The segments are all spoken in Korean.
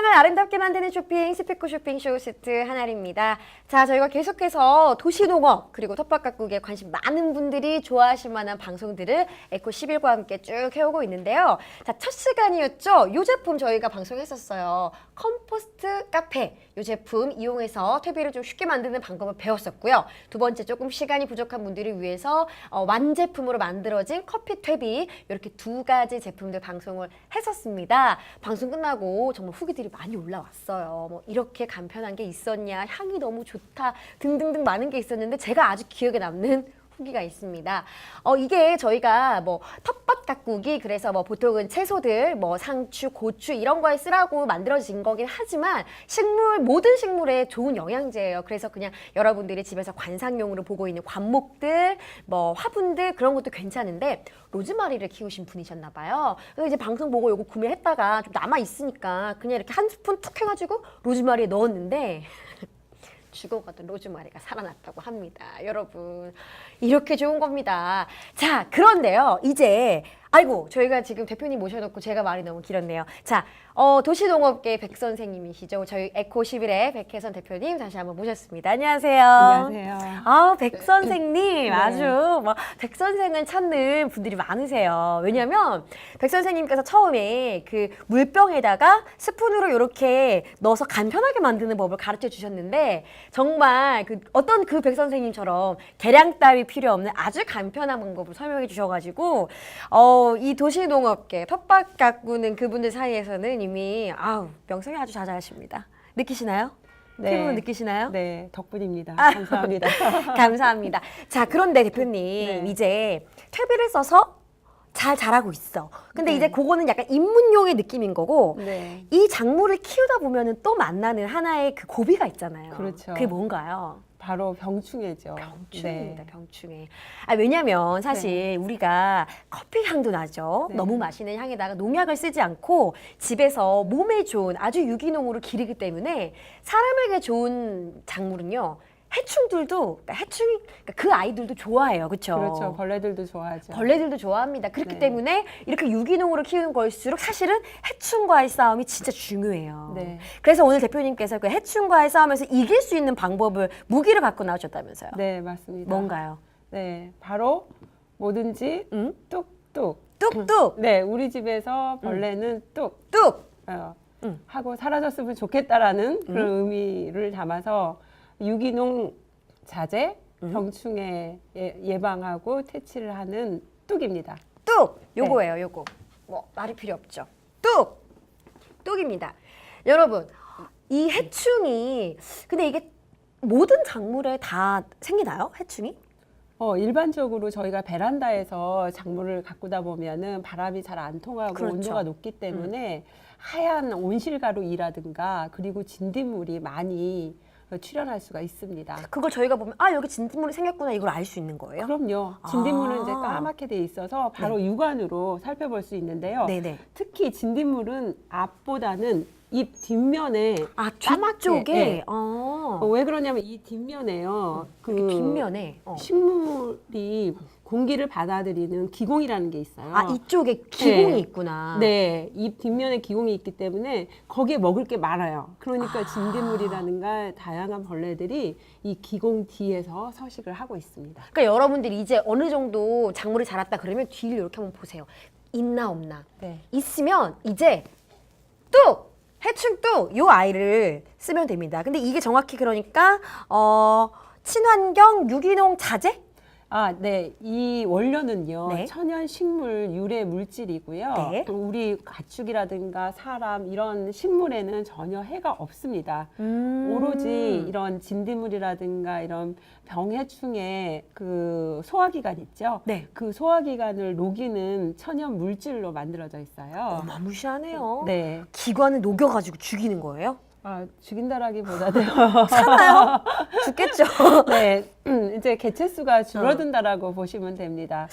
세상을 아름답게 만드는 쇼핑 스피코 쇼핑 쇼호스트 하나리입니다. 자, 저희가 계속해서 도시농업 그리고 텃밭 가꾸기에 관심 많은 분들이 좋아하실 만한 방송들을 에코 11과 함께 쭉 해오고 있는데요. 자, 첫 시간이었죠. 이 제품 저희가 방송했었어요. 컴포스트 카페. 이 제품 이용해서 퇴비를 좀 쉽게 만드는 방법을 배웠었고요. 두 번째 조금 시간이 부족한 분들을 위해서 어, 완제품으로 만들어진 커피 퇴비 이렇게 두 가지 제품들 방송을 했었습니다. 방송 끝나고 정말 후기들이 많이 올라왔어요. 뭐 이렇게 간편한 게 있었냐, 향이 너무 좋다 등등등 많은 게 있었는데 제가 아주 기억에 남는 후기가 있습니다. 어, 이게 저희가 뭐 텃밭 가꾸기 그래서 뭐 보통은 채소들 뭐 상추, 고추 이런 거에 쓰라고 만들어진 거긴 하지만 식물 모든 식물에 좋은 영양제예요. 그래서 그냥 여러분들이 집에서 관상용으로 보고 있는 관목들, 뭐 화분들 그런 것도 괜찮은데 로즈마리를 키우신 분이셨나 봐요. 그래서 이제 방송 보고 요거 구매했다가 좀 남아 있으니까 그냥 이렇게 한 스푼 툭 해가지고 로즈마리에 넣었는데 죽어가던 로즈마리가 살아났다고 합니다. 여러분, 이렇게 좋은 겁니다. 자, 그런데요, 이제, 아이고, 저희가 지금 대표님 모셔놓고 제가 말이 너무 길었네요. 자, 어, 도시농업계 백 선생님이시죠. 저희 에코 11의 백혜선 대표님 다시 한번 모셨습니다. 안녕하세요. 안녕하세요. 아, 백 선생님 네. 아주 뭐백 선생을 찾는 분들이 많으세요. 왜냐면 백 선생님께서 처음에 그 물병에다가 스푼으로 이렇게 넣어서 간편하게 만드는 법을 가르쳐 주셨는데 정말 그 어떤 그 백 선생님처럼 계량 따위 필요 없는 아주 간편한 방법을 설명해 주셔가지고 어, 이 도시농업계 텃밭 가꾸는 그분들 사이에서는 이미 아우 명성이 아주 자자하십니다. 느끼시나요? 네. 피부로 느끼시나요? 네, 덕분입니다. 아. 감사합니다. 감사합니다. 자, 그런데 대표님 네. 이제 퇴비를 써서 잘 자라고 있어. 근데 네. 이제 그거는 약간 입문용의 느낌인 거고 네. 이 작물을 키우다 보면은 또 만나는 하나의 그 고비가 있잖아요. 그렇죠. 그게 뭔가요? 바로 병충해죠. 병충해입니다. 네. 병충해. 아, 왜냐면 사실 우리가 커피 향도 나죠. 네. 너무 맛있는 향에다가 농약을 쓰지 않고 집에서 몸에 좋은 아주 유기농으로 기르기 때문에 사람에게 좋은 작물은요. 해충들도 그러니까 해충이 그러니까 그 아이들도 좋아해요. 그렇죠? 그렇죠. 벌레들도 좋아하죠. 벌레들도 좋아합니다. 그렇기 네. 때문에 이렇게 유기농으로 키우는 걸수록 사실은 해충과의 싸움이 진짜 중요해요. 네. 그래서 오늘 대표님께서 그 해충과의 싸움에서 이길 수 있는 방법을 무기를 갖고 나오셨다면서요. 네, 맞습니다. 뭔가요? 네, 바로 뭐든지 응? 뚝뚝. 뚝뚝 네, 우리 집에서 벌레는 뚝 뚝. 어, 응. 하고 사라졌으면 좋겠다라는 그런 음. 의미를 담아서 유기농 자재 음. 병충해 예- 예방하고 퇴치를 하는 뚝입니다. 뚝. 요거예요. 요거. 뭐 말이 필요 없죠. 뚝. 뚝입니다. 여러분, 이 해충이 근데 이게 모든 작물에 다 생기나요? 해충이? 어, 일반적으로 저희가 베란다에서 작물을 가꾸다 보면은 바람이 잘 안 통하고 그렇죠. 온도가 높기 때문에 하얀 온실가루이라든가 그리고 진딧물이 많이 어, 출현할 수가 있습니다. 그걸 저희가 보면 아 여기 진딧물이 생겼구나 이걸 알 수 있는 거예요? 그럼요. 진딧물은 아. 이제 까맣게 돼 있어서 바로 육안으로 살펴볼 수 있는데요. 네네. 특히 진딧물은 앞보다는 잎 뒷면에 아 뒤쪽에 네. 어, 어, 왜 그러냐면 이 뒷면에요. 그 이렇게 뒷면에 어. 식물이 공기를 받아들이는 기공이라는 게 있어요. 아 이쪽에 기공이 네. 있구나. 네, 잎 뒷면에 기공이 있기 때문에 거기에 먹을 게 많아요. 그러니까 아. 진딧물이라든가 다양한 벌레들이 이 기공 뒤에서 서식을 하고 있습니다. 그러니까 여러분들이 이제 어느 정도 작물이 자랐다 그러면 뒤를 이렇게 한번 보세요. 있나 없나. 네. 있으면 이제 뚝 해충 뚝요 아이를 쓰면 됩니다. 근데 이게 정확히 그러니까 어 친환경 유기농 자재? 아, 네. 이 원료는요. 네. 천연 식물 유래 물질이고요. 네. 우리 가축이라든가 사람 이런 식물에는 전혀 해가 없습니다. 음. 오로지 이런 진딧물이라든가 이런 병해충의 그 소화기관 있죠. 네. 그 소화기관을 녹이는 천연 물질로 만들어져 있어요. 어마무시하네요. 네. 기관을 녹여가지고 죽이는 거예요? 아, 죽인다라기보다는 사나요? 죽겠죠. 네. 음, 이제 개체 수가 줄어든다라고 보시면 됩니다.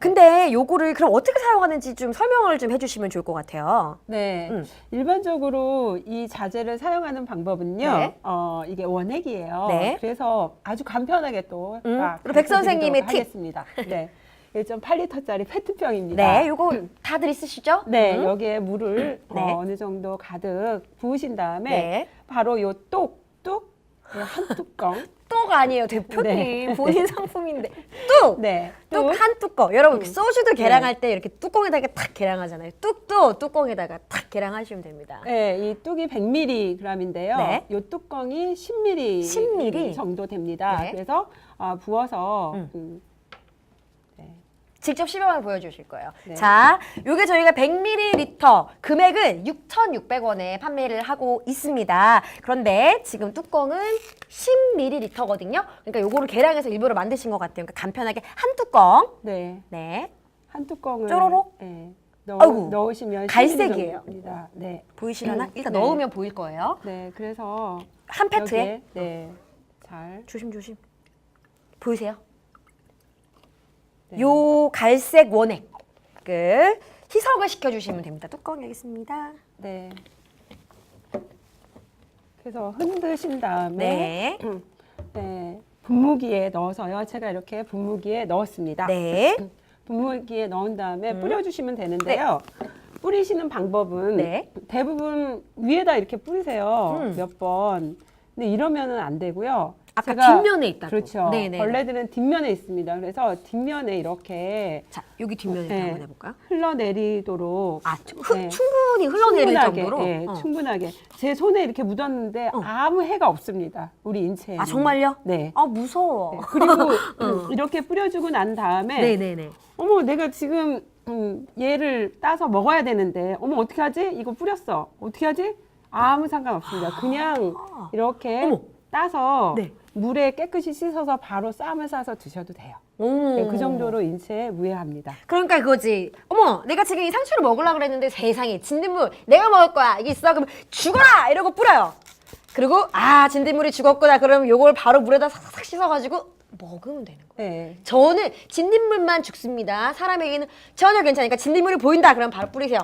근데 요거를 그럼 어떻게 사용하는지 좀 설명을 좀 해주시면 좋을 것 같아요. 네. 음. 일반적으로 이 자재를 사용하는 방법은요. 네. 어, 이게 원액이에요. 네. 그래서 아주 간편하게 또 음, 막 우리 백 가르쳐 선생님의 팁. 하겠습니다. 네. 1.8리터짜리 페트병입니다. 네, 요거 다들 있으시죠? 네, 음. 여기에 물을 네. 어, 어느 정도 가득 부으신 다음에 네. 바로 요 똑, 뚝, 요한 뚜껑. 뚝 아니에요, 대표님. 네. 본인 상품인데. 뚝! 네, 뚝 뚝. 한 뚜껑. 여러분 음. 소주도 계량할 때 이렇게 뚜껑에다가 탁 계량하잖아요. 뚝도 뚜껑에다가 탁 계량하시면 됩니다. 네, 이 뚝이 100mg인데요. 네. 이 뚜껑이 10ml, 10ml? 정도 됩니다. 네. 그래서 아, 부어서 음. 음, 네. 직접 시범을 보여주실 거예요. 네. 자, 요게 저희가 100ml 금액은 6,600원에 판매를 하고 있습니다. 그런데 지금 뚜껑은 10ml거든요. 그러니까 요거를 계량해서 일부러 만드신 것 같아요. 그러니까 간편하게 한 뚜껑. 네, 네. 한 뚜껑을 쪼로록? 네, 넣, 아이고, 넣 으시면 갈색이에요. 입니다. 네, 보이시려나? 일단 네. 넣으면 보일 거예요. 네, 그래서 한 페트에 여기에, 네, 잘 조심조심. 보이세요? 네. 요 갈색 원액을 희석을 시켜주시면 됩니다. 뚜껑 여기 있습니다. 네. 그래서 흔드신 다음에 네. 네, 분무기에 넣어서요. 제가 이렇게 분무기에 넣었습니다. 네. 분무기에 넣은 다음에 음. 뿌려주시면 되는데요. 뿌리시는 방법은 네. 대부분 위에다 이렇게 뿌리세요. 음. 몇 번. 근데 이러면은 안 되고요. 아까 뒷면에 있다고. 그렇죠. 네네. 벌레들은 뒷면에 있습니다. 그래서 뒷면에 이렇게 자, 여기 뒷면에 네. 한번 해볼까요? 흘러내리도록 아, 좀 흐- 네. 충분히 흘러내릴 충분하게, 정도로. 예, 어. 충분하게 제 손에 이렇게 묻었는데 어. 아무 해가 없습니다. 우리 인체에. 아 정말요? 네. 아 무서워. 네. 그리고 음, 이렇게 뿌려주고 난 다음에 네네네. 어머 내가 지금 음, 얘를 따서 먹어야 되는데 어머 어떻게 하지? 이거 뿌렸어. 어떻게 하지? 아무 상관없습니다. 그냥 아. 이렇게 어머. 따서 네. 물에 깨끗이 씻어서 바로 쌈을 싸서 드셔도 돼요. 오. 네, 그 정도로 인체에 무해합니다. 그러니까 그거지. 어머, 내가 지금 이 상추를 먹으려고 그랬는데 세상에 진딧물 내가 먹을 거야. 이게 있어. 그럼 죽어라 이러고 뿌려요. 그리고 아 진딧물이 죽었구나. 그러면 요걸 바로 물에다 싹싹 씻어 가지고 먹으면 되는 거예요. 네. 저는 진딧물만 죽습니다. 사람에게는 전혀 괜찮으니까 진딧물이 보인다. 그럼 바로 뿌리세요.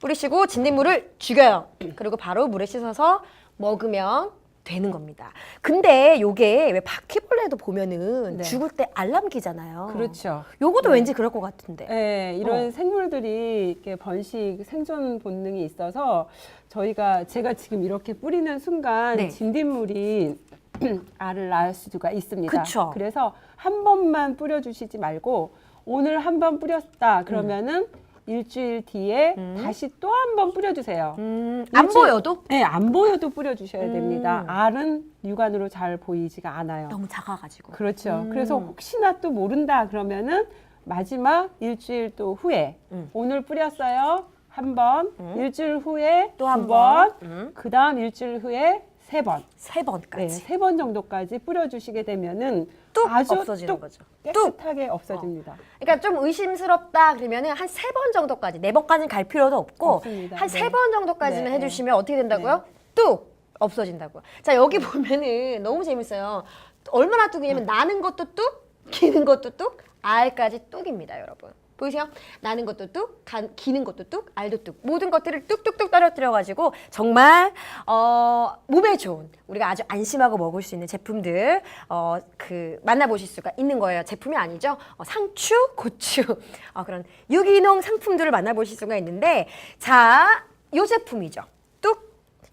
뿌리시고 진딧물을 죽여요. 그리고 바로 물에 씻어서 먹으면 되는 겁니다. 근데 요게 왜 바퀴벌레도 보면은 네. 죽을 때 알람 끼잖아요. 그렇죠. 요것도 네. 왠지 그럴 것 같은데. 네, 이런 어. 생물들이 이렇게 번식 생존 본능이 있어서 저희가 제가 지금 이렇게 뿌리는 순간 네. 진딧물이 알을 낳을 수가 있습니다. 그쵸. 그래서 한 번만 뿌려주시지 말고 오늘 한 번 뿌렸다 그러면은 일주일 뒤에 음. 다시 또 한 번 뿌려주세요. 음, 안 일주일- 보여도 네, 안 보여도 뿌려주셔야 음. 됩니다. 알은 육안으로 잘 보이지가 않아요. 너무 작아가지고. 그렇죠. 음. 그래서 혹시나 또 모른다 그러면은 마지막 일주일 또 후에 음. 오늘 뿌렸어요 한 번, 음. 일주일 후에 또두한 번, 번. 음. 그 다음 일주일 후에 세 번, 세 번까지. 네, 세 번 정도까지 뿌려주시게 되면은 뚝 아주 없어지는 뚝 거죠. 뚝. 깨끗하게 없어집니다. 그러니까 좀 의심스럽다 그러면은 한 세 번 정도까지 네 번까지는 갈 필요도 없고 없습니다. 한 네. 세 번 정도까지는 네. 해주시면 어떻게 된다고요? 뚝 없어진다고요. 자 여기 보면은 너무 재밌어요. 얼마나 뚝이냐면 나는 것도 뚝, 기는 것도 뚝, 알까지 뚝입니다, 여러분. 보이세요? 나는 것도 뚝, 간, 기는 것도 뚝, 알도 뚝. 모든 것들을 뚝뚝뚝 떨어뜨려가지고 정말 어, 몸에 좋은 우리가 아주 안심하고 먹을 수 있는 제품들 어, 그 만나보실 수가 있는 거예요. 제품이 아니죠. 어, 상추, 고추 어, 그런 유기농 상품들을 만나보실 수가 있는데 자, 요 제품이죠.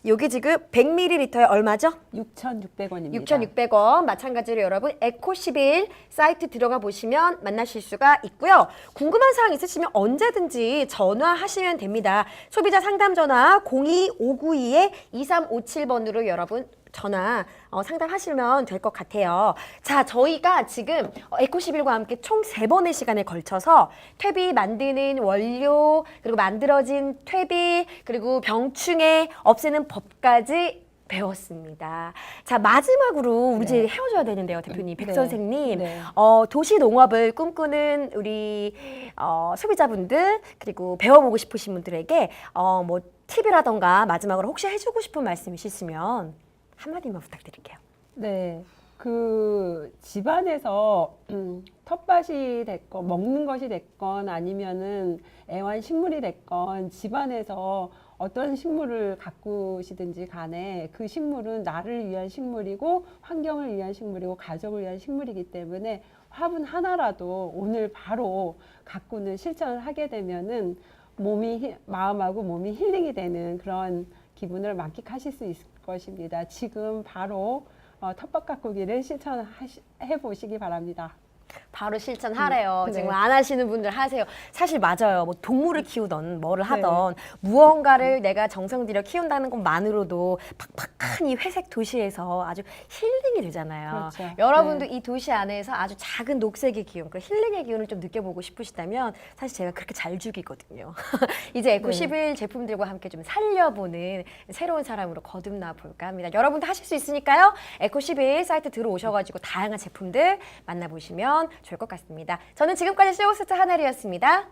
뚝. 요게 지금 100ml에 얼마죠? 6,600원입니다. 6,600원 마찬가지로 여러분 에코11 사이트 들어가 보시면 만나실 수가 있고요. 궁금한 사항 있으시면 언제든지 전화하시면 됩니다. 소비자 상담 전화 02592에 2357번으로 여러분 전화 어, 상담하시면 될 것 같아요. 자, 저희가 지금 어, 에코11과 함께 총 세번의 시간에 걸쳐서 퇴비 만드는 원료, 그리고 만들어진 퇴비, 그리고 병충해 없애는 법까지 배웠습니다. 자, 마지막으로 우리 이제 네. 헤어져야 되는데요, 대표님, 백 네. 선생님. 네. 어, 도시 농업을 꿈꾸는 우리 어, 소비자분들 그리고 배워보고 싶으신 분들에게 어, 뭐 팁이라던가 마지막으로 혹시 해주고 싶은 말씀 있으시면 한마디만 부탁드릴게요. 네. 그 집안에서 음, 텃밭이 됐건 먹는 것이 됐건 아니면은 애완 식물이 됐건 집안에서 어떤 식물을 가꾸시든지 간에 그 식물은 나를 위한 식물이고 환경을 위한 식물이고 가족을 위한 식물이기 때문에 화분 하나라도 오늘 바로 가꾸는 실천을 하게 되면은 몸이 히- 마음하고 몸이 힐링이 되는 그런 기분을 만끽하실 수 있을 것입니다. 지금 바로 어, 텃밭 가꾸기를 실천해 보시기 바랍니다. 바로 실천하래요. 음, 네. 지금 안 하시는 분들 하세요. 사실 맞아요. 뭐 동물을 키우던 뭐를 네. 하던 무언가를 내가 정성 들여 키운다는 것만으로도 팍팍한 이 회색 도시에서 아주 힐링이 되잖아요. 그렇죠. 여러분도 이 도시 안에서 아주 작은 녹색의 기운, 그 힐링의 기운을 좀 느껴보고 싶으시다면 사실 제가 그렇게 잘 죽이거든요. 이제 에코 네. 11 제품들과 함께 좀 살려보는 새로운 사람으로 거듭나 볼까 합니다. 여러분도 하실 수 있으니까요. 에코 11 사이트 들어오셔가지고 다양한 제품들 만나보시면 좋을 것 같습니다. 저는 지금까지 쇼호스트 하나리였습니다.